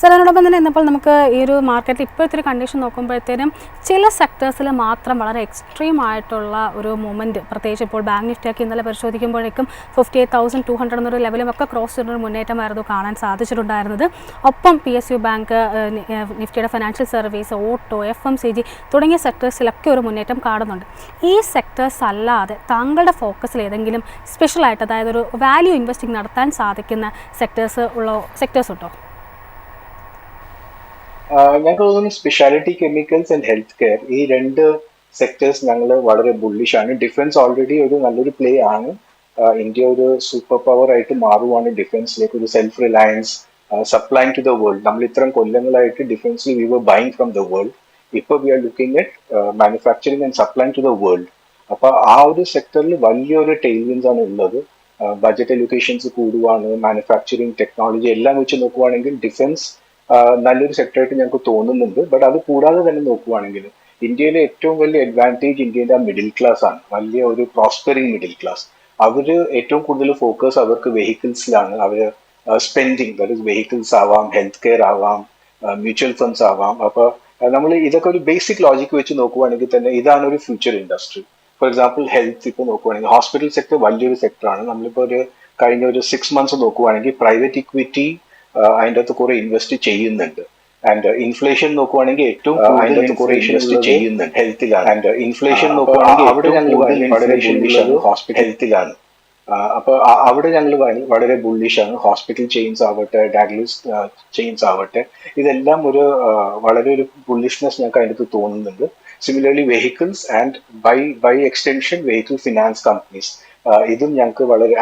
Sir അതിനോടൊപ്പം തന്നെ എന്നപ്പോൾ നമുക്ക് ഈ ഒരു മാർക്കറ്റിൽ ഇപ്പോഴത്തെ ഒരു കണ്ടീഷൻ നോക്കുമ്പോഴത്തേനും ചില സെക്ടേഴ്സിൽ മാത്രം വളരെ എക്സ്ട്രീം ആയിട്ടുള്ള ഒരു മൂവ്മെന്റ് പ്രത്യേകിച്ച് ഇപ്പോൾ ബാങ്ക് നിഫ്റ്റിയൊക്കെ ഇന്നലെ പരിശോധിക്കുമ്പോഴേക്കും fifty eight thousand two hundred എന്നൊരു ലെവലും ഒക്കെ ക്രോസ് ചെയ്തൊരു മുന്നേറ്റമായിരുന്നു കാണാൻ സാധിച്ചിട്ടുണ്ടായിരുന്നത്. ഒപ്പം പി എസ് യു ബാങ്ക് നിഫ്റ്റിയുടെ financial service auto F M C G തുടങ്ങിയ സെക്ടേഴ്സിലൊക്കെ ഒരു മുന്നേറ്റം കാണുന്നുണ്ട്. ഈ സെക്ടേഴ്സ് അല്ലാതെ താങ്കളുടെ ഫോക്കസിൽ ഏതെങ്കിലും സ്പെഷ്യലായിട്ട് അതായത് ഒരു വാല്യൂ ഇൻവെസ്റ്റിംഗ് നടത്താൻ സാധിക്കുന്ന സെക്ടേഴ്സ് ഉള്ള സെക്ടേഴ്സ് ഉണ്ടോ? ഞങ്ങൾക്ക് തോന്നുന്നു speciality chemicals and health care ഈ രണ്ട് സെക്ടേഴ്സ് ഞങ്ങൾ വളരെ ബുള്ളിഷ് ആണ്. ഡിഫൻസ് ഓൾറെഡി ഒരു നല്ലൊരു പ്ലേ ആണ്. ഇന്ത്യ ഒരു സൂപ്പർ പവർ ആയിട്ട് മാറുവാണ് ഡിഫൻസിലേക്ക് ഒരു self reliance supplying to the world നമ്മൾ ഇത്രയും കൊല്ലങ്ങളായിട്ട് ഡിഫൻസിൽ we were buying from the world ഇപ്പൊ we are looking at manufacturing and supplying to the world അപ്പൊ ആ ഒരു സെക്ടറിൽ വലിയൊരു ടെയിൽവിൻസ് ആണ് ഉള്ളത്. ബജറ്റ് എലൊക്കേഷൻസ് കൂടുവാണ് മാനുഫാക്ചറിങ് ടെക്നോളജി എല്ലാം വെച്ച് നോക്കുവാണെങ്കിൽ ഡിഫൻസ് നല്ലൊരു സെക്ടറായിട്ട് ഞങ്ങൾക്ക് തോന്നുന്നുണ്ട്. ബട്ട് അത് കൂടാതെ തന്നെ നോക്കുവാണെങ്കിൽ ഇന്ത്യയിലെ ഏറ്റവും വലിയ അഡ്വാന്റേജ് ഇന്ത്യയുടെ ആ മിഡിൽ ക്ലാസ് ആണ്. വലിയ ഒരു പ്രോസ്പെറിങ് മിഡിൽ ക്ലാസ് അവർ ഏറ്റവും കൂടുതൽ ഫോക്കസ് അവർക്ക് വെഹിക്കിൾസിലാണ് അവർ സ്പെൻഡിങ് ദാറ്റ് വെഹിക്കിൾസ് ആവാം ഹെൽത്ത് കെയർ ആവാം മ്യൂച്വൽ ഫണ്ട്സ് ആവാം. അപ്പോൾ നമ്മൾ ഇതൊക്കെ ഒരു ബേസിക് ലോജിക്ക് വെച്ച് നോക്കുവാണെങ്കിൽ തന്നെ ഇതാണ് ഒരു future industry for example health ഇപ്പോൾ നോക്കുവാണെങ്കിൽ ഹോസ്പിറ്റൽ സെക്ടർ വലിയൊരു സെക്ടറാണ് നമ്മളിപ്പോൾ ഒരു കഴിഞ്ഞ ഒരു സിക്സ് മന്ത്സ് നോക്കുവാണെങ്കിൽ പ്രൈവറ്റ് ഇക്വിറ്റി അതിന്റെ അകത്ത് കുറെ ഇൻവെസ്റ്റ് ചെയ്യുന്നുണ്ട്. ആൻഡ് ഇൻഫ്ലേഷൻ നോക്കുവാണെങ്കിൽ ഏറ്റവും അതിന്റെ അകത്ത് കുറെ ഇൻവെസ്റ്റ് ചെയ്യുന്നുണ്ട്. ഹെൽത്തിലാണ് ആൻഡ് ഇൻഫ്ലേഷൻ നോക്കുവാണെങ്കിൽ അവിടെ ഞങ്ങൾ വളരെ ബുള്ളിഷാണ് ഹോസ്പിറ്റൽ ഹെൽത്തിലാണ് അപ്പൊ ആ- അവിടെ ഞങ്ങൾ വളരെ ബുള്ളിഷാണ് ഹോസ്പിറ്റൽ ചെയിൻസ് ആവട്ടെ ഡയഗ്നോസ് ചെയിൻസ് ആവട്ടെ ഇതെല്ലാം ഒരു വളരെ ഒരു ബുള്ളിഷ്നെസ് ഞങ്ങൾക്ക് അതിന്റെ അകത്ത് തോന്നുന്നുണ്ട്. Similarly vehicles and by by extension vehicle finance companies ഇതും ഞങ്ങൾക്ക് വളരെ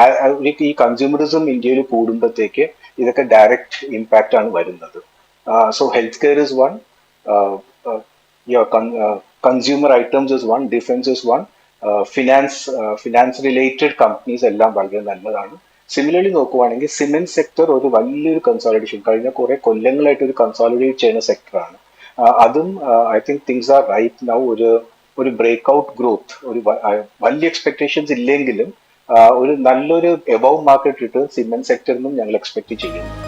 ഈ കൺസ്യൂമറിസം ഇന്ത്യയിൽ കൂടുമ്പോഴത്തേക്ക് ഇതൊക്കെ ഡയറക്റ്റ് ഇമ്പാക്റ്റ് ആണ് വരുന്നത്. So health care is one consumer items is one defence is one finance finance related companies എല്ലാം വളരെ നല്ലതാണ്. സിമിലർലി നോക്കുവാണെങ്കിൽ സിമെന്റ് സെക്ടർ ഒരു വലിയൊരു കൺസോളിഡേഷൻ കഴിഞ്ഞ കുറെ കൊല്ലങ്ങളായിട്ട് ഒരു കൺസോളിഡേറ്റ് ചെയ്യുന്ന സെക്ടറാണ് അതും I think things are right now ഒരു ഒരു ബ്രേക്ക് ഔട്ട് ഗ്രോത്ത് ഒരു വലിയ എക്സ്പെക്ടേഷൻസ് ഇല്ലെങ്കിലും ഒരു നല്ലൊരു എബവ് മാർക്കറ്റ് ഇട്ട് സിമെന്റ് സെക്ടറിൽ നിന്നും ഞങ്ങൾ എക്സ്പെക്ട് ചെയ്യുന്നു.